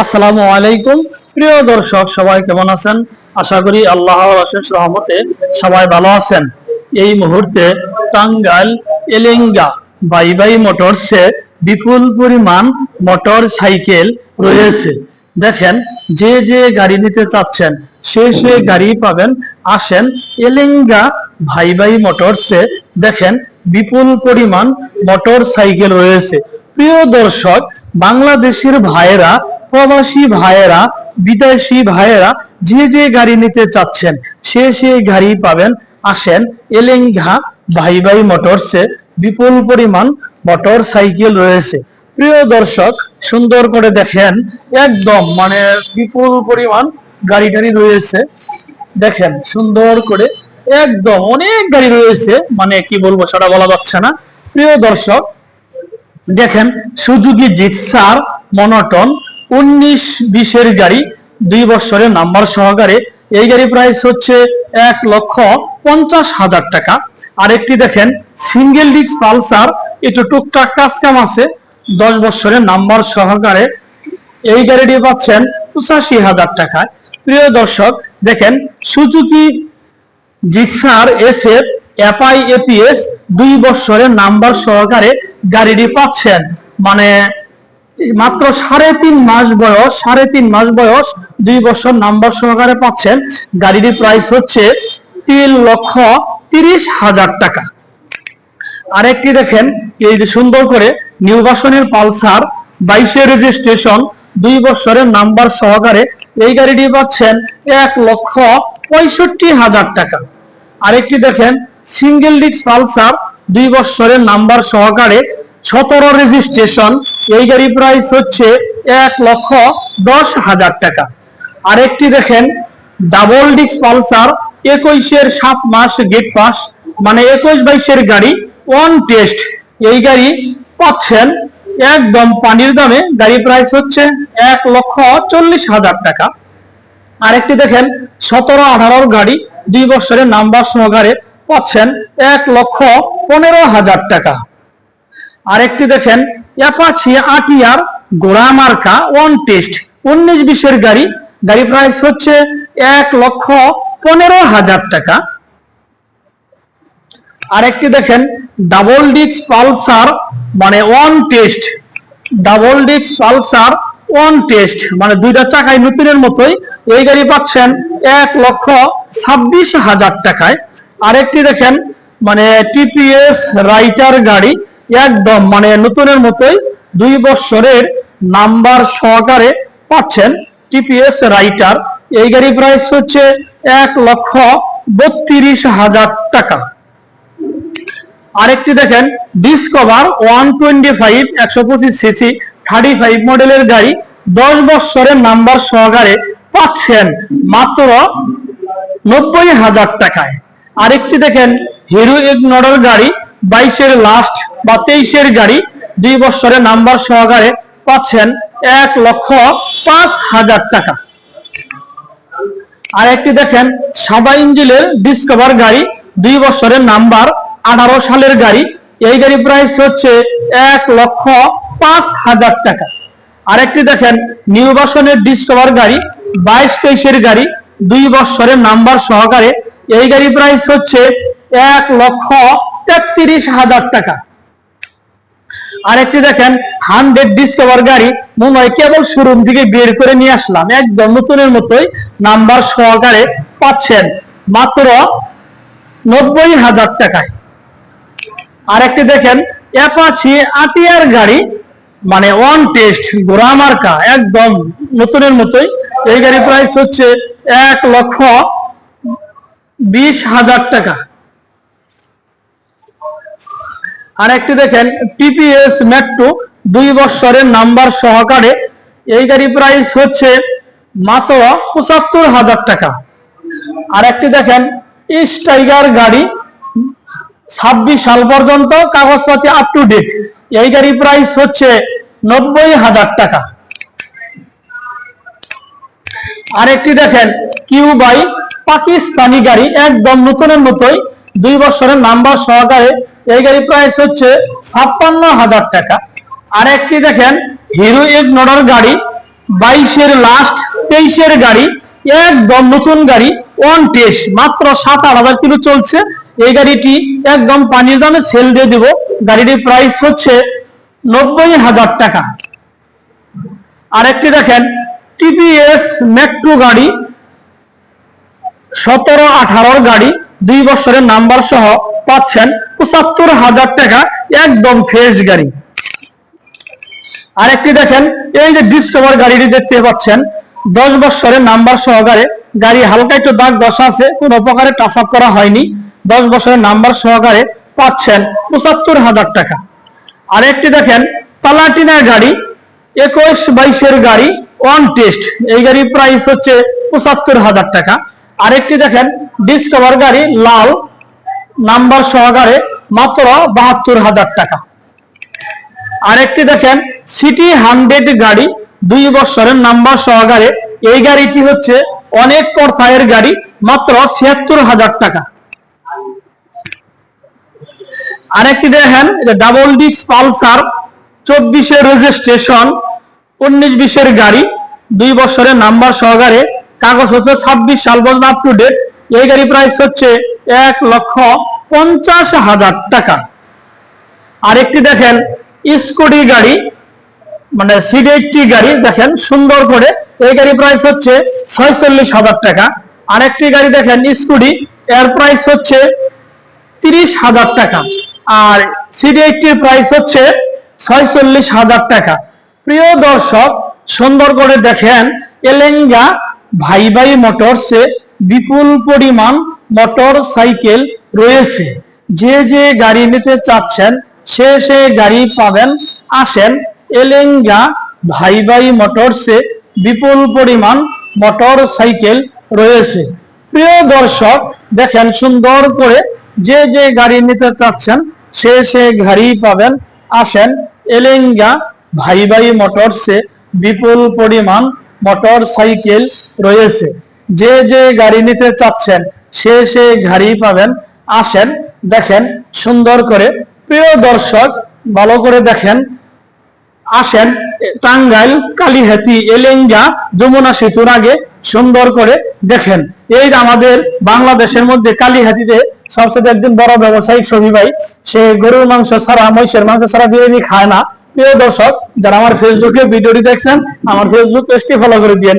আসসালামু আলাইকুম। প্রিয় দর্শক, সবাই কেমন আছেন? আশা করি আল্লাহর অশেষ রহমতে সবাই ভালো আছেন। এই মুহূর্তে টাঙ্গাইল এলেঙ্গা বাই বাই মোটরসে বিপুল পরিমাণ মোটর সাইকেল রয়েছে। দেখেন, যে যে গাড়ি নিতে চাচ্ছেন, সে সে গাড়ি পাবেন। আসেন এলেঙ্গা ভাই ভাই মোটরসে দেখেন বিপুল পরিমাণ মোটর সাইকেল রয়েছে। প্রিয় দর্শক, বাংলাদেশের ভাইয়েরা প্রবাসী ভাইয়েরা, বিদেশি ভাইয়েরা যে যে গাড়ি নিতে চাচ্ছেন, সে সে গাড়ি পাবেন। আসেন এলেঙ্ঘা ভাই ভাই মোটরসে বিপুল পরিমাণ মোটর সাইকেল রয়েছে। প্রিয় দর্শক, সুন্দর করে দেখেন, একদম মানে বিপুল পরিমাণ গাড়ি টাড়ি রয়েছে। দেখেন, সুন্দর করে একদম অনেক গাড়ি রয়েছে মানে কি বলব, সেটা বলা যাচ্ছে না। প্রিয় দর্শক, দেখেন, সুজুকি জিক্সার, মনোটন উনিশ বিশের গাড়ি দুই বছরের নাম্বার সহকারে। এই গাড়ি প্রাইস হচ্ছে এক লক্ষ পঞ্চাশ হাজার টাকা। আরেকটি দেখেন সিঙ্গেল ডিস্ক পালসার, একটু টুকটাক কাজ কাম আছে, দশ বছরের নাম্বার সহকারে। এই গাড়িটি পাচ্ছেন পঁচাশি হাজার টাকায় প্রিয় দর্শক, দেখেন, Suzuki Gixxer S F FI ABS, দুই বছরের নাম্বার সহকারে গাড়িটি পাচ্ছেন। মানে মাত্র সাড়ে তিন মাস বয়স, সাড়ে তিন মাস বয়স, দুই বছর নাম্বার সহকারে পাচ্ছেন। গাড়িটির প্রাইস হচ্ছে তিন লক্ষ তিরিশ হাজার টাকা। আরেকটি দেখেন, এই যে সুন্দর করে নিউ বাসনের পালসার বাইশের রেজিস্ট্রেশন দুই বছরের নাম্বার সহকারে এই গাড়িটি পাচ্ছেন এক লক্ষ পঁয়ষট্টি হাজার টাকা। আরেকটি দেখেন সিঙ্গেল ডিস্ক পালসার, দুই বছরের নাম্বার সহকারে সতেরো রেজিস্ট্রেশন এই গাড়ি প্রাইস হচ্ছে এক লক্ষ দশ হাজার টাকা। আরেকটি দেখেন ডাবল ডিস্ক পালসার একুশের সাত মাস গেট পাস মানে একুশ বাইশের গাড়ি ওয়ান টেস্ট এই গাড়ি পাচ্ছেন, একদম পানির দামে গাড়ি প্রাইস হচ্ছে এক লক্ষ চল্লিশ হাজার টাকা। আরেকটি দেখেন, সতেরো আঠারোর গাড়ি, দুই বছরের নাম্বার সহকারে পাচ্ছেন এক লক্ষ পনেরো হাজার টাকা। আরেকটি দেখেন অ্যাপাচি আটিয়ার গোড়া মার্কা ওয়ান টেস্ট উনিশ বিশের গাড়ি গাড়ি প্রাইস হচ্ছে এক লক্ষ পনেরো হাজার টাকা। আরেকটি দেখেন ডাবল ডিস্ক পালসার মানে one test double disc Pulsar one test মানে দুইটা চাকায় নতুনের মতোই এই গাড়ি পাচ্ছেন এক লক্ষ ছাব্বিশ হাজার টাকায়। আরেকটি দেখেন মানে টিপিএস রাইটার গাড়ি একদম মানে নতুনের মতোই দুই বছরের নাম্বার সহকারে পাচ্ছেন টিপিএস রাইটার। এই গাড়ি প্রাইস হচ্ছে এক লক্ষ বত্রিশ হাজার টাকা। আরেকটি দেখেন ডিসকভার ওয়ান টোয়েন্টি ফাইভ একশো পঁচিশ সিসি থার্টি ফাইভ মডেলের গাড়ি দশ বছরের নাম্বার সহকারে পাচ্ছেন মাত্র নব্বই হাজার টাকায়। আরেকটি দেখেন হিরো ইগনোরের গাড়ি বাইশের লাস্ট বা তেইশের গাড়ি দুই বছরের নাম্বার সহকারে পাচ্ছেন এক লক্ষ পাঁচ হাজার টাকা। আর একটি দেখেন, সাদা ইঞ্জিনের ডিসকভার গাড়ি, দুই বছরের নাম্বার আঠারো সালের গাড়ি। এই গাড়ি প্রাইস হচ্ছে এক লক্ষ পাঁচ হাজার টাকা। আর একটি দেখেন, নিউ বাসনের ডিসকভার গাড়ি, বাইশ তেইশের গাড়ি, দুই বছরের নাম্বার সহকারে। এই গাড়ি প্রাইস হচ্ছে এক লক্ষ তেত্রিশ হাজার টাকা। আরেকটি দেখেন, হান্ড্রেড ডিসকভার গাড়ি মুম্বাই কেবল শোরুম থেকে বের করে নিয়ে আসলাম। একদম নতুনের মতোই নাম্বার সহকারে পাচ্ছেন। মাত্র নব্বই হাজার টাকায়। আরেকটি দেখেন অ্যাপাচি আটিয়ার গাড়ি মানে ওয়ান টেস্ট গোড়া মার্কা, একদম নতুনের মতোই। এই গাড়ি প্রাইস হচ্ছে এক লক্ষ বিশ হাজার টাকা। আর একটি দেখেন টিপিএস মেট্রো দুই বছরের নাম্বার সহকারে। এই গাড়ি প্রাইস হচ্ছে মাত্র পঁচাত্তর হাজার টাকা। আর একটি দেখেন ইস টাইগার গাড়ি, ছাব্বিশ সাল পর্যন্ত কাগজপাতি আপ টু ডেট এই গাড়ি প্রাইস হচ্ছে নব্বই হাজার টাকা। আরেকটি দেখেন কিউ বাই পাকিস্তানি গাড়ি, একদম নতুনের মতোই, দুই বছরের নাম্বার সহকারে এই গাড়ি প্রাইস হচ্ছে ছাপ্পান্ন হাজার টাকা। আরেকটি দেখেন, হিরো ইগনোর গাড়ি, বাইশের লাস্ট তেইশের গাড়ি, একদম নতুন গাড়ি ওয়ান টেস্ট মাত্র সাত আট হাজার কিলো চলছে। এই গাড়িটি একদম পানির দামে সেল দিয়ে দিব। গাড়িটির প্রাইস হচ্ছে নব্বই হাজার টাকা। আরেকটি দেখেন টিপিএস মেট্রো গাড়ি, সতেরো আঠারোর গাড়ি, দুই বছরের নাম্বার সহ পাচ্ছেন পঁচাত্তর হাজার টাকা একদম ফ্রেশ গাড়ি। আরেকটি দেখেন, এই যে ডিসকভার গাড়িটি দেখতে পাচ্ছেন, দশ বছরের নাম্বার সহকারে গাড়ি হালকা একটু দাগ দশা আছে, কোনো প্রকারে টাচ আপ করা হয়নি, দশ বছরের নাম্বার সহকারে পাচ্ছেন পঁচাত্তর হাজার টাকা। আরেকটি দেখেন পালাটিনার গাড়ি, একুশ বাইশের গাড়ি ওয়ান টেস্ট এই গাড়ির প্রাইস হচ্ছে পঁচাত্তর হাজার টাকা। আরেকটি দেখেন ডিসকভার গাড়ি লাল নাম্বার সহকারে মাত্র বাহাত্তর হাজার টাকা। আরেকটি দেখেন সিটি হান্ড্রেড গাড়ি, দুই বছরের নাম্বার সহকারে। এই গাড়িটি হচ্ছে অনেক পর্থায়ের গাড়ি, মাত্র ছিয়াত্তর হাজার টাকা। আরেকটি দেখেন ডাবল ডিক্স পালসার চব্বিশের রেজিস্ট্রেশন উনিশ বিশের গাড়ি, দুই বছরের নাম্বার সহকারে। কাগজ হচ্ছে ছাব্বিশ সাল পর্যন্ত আপ টু ডেট এই গাড়ি প্রাইস হচ্ছে এক লক্ষ পঞ্চাশ হাজার টাকা। আরেকটি দেখেন স্কুটি গাড়ি মানে সিডেটটি গাড়ি, দেখেন সুন্দর করে। এই গাড়ি প্রাইস হচ্ছে ছয়চল্লিশ হাজার টাকা। আরেকটি গাড়ি দেখেন স্কুটি এর প্রাইস হচ্ছে তিরিশ হাজার টাকা। আর সিডিএইটির প্রাইস হচ্ছে ছয়চল্লিশ হাজার টাকা। প্রিয় দর্শক, সুন্দর করে দেখেন, এলেঙ্গা ভাই ভাই মোটরসে বিপুল পরিমাণ মোটর সাইকেল রয়েছে। যে যে গাড়ি নিতে চাচ্ছেন, সে সে গাড়ি পাবেন। আসেন, এলেঙ্গা ভাই ভাই মোটরসে বিপুল পরিমাণ মোটর সাইকেল রয়েছে। প্রিয় দর্শক, দেখেন সুন্দর করে যে যে গাড়ি নিতে চাচ্ছেন, সে সে গাড়ি পাবেন। আসেন, এলেঙ্গা ভাই ভাই মোটরসে বিপুল পরিমাণ মোটর সাইকেল রয়েছে। যে যে গাড়ি নিতে চাচ্ছেন, সে সে গাড়ি পাবেন। আসেন, দেখেন, সুন্দর করে, প্রিয় দর্শক, ভালো করে দেখেন। আসেন, টাঙ্গাইল, কালীহাতি, এলেঙ্গা, যমুনা সেতুর আগে সুন্দর করে দেখেন। এই আমাদের বাংলাদেশের মধ্যে কালীহাতিতে সবচেয়ে একজন বড় ব্যবসায়িক ছবি ভাই, সে গরুর মাংস ছাড়া, মহিষের মাংস ছাড়া বিরিয়ানি খায় না। প্রিয় দর্শক, যারা আমার ফেসবুকে ভিডিওটি দেখছেন, আমার ফেসবুক পেজটি ফলো করে দিয়েন।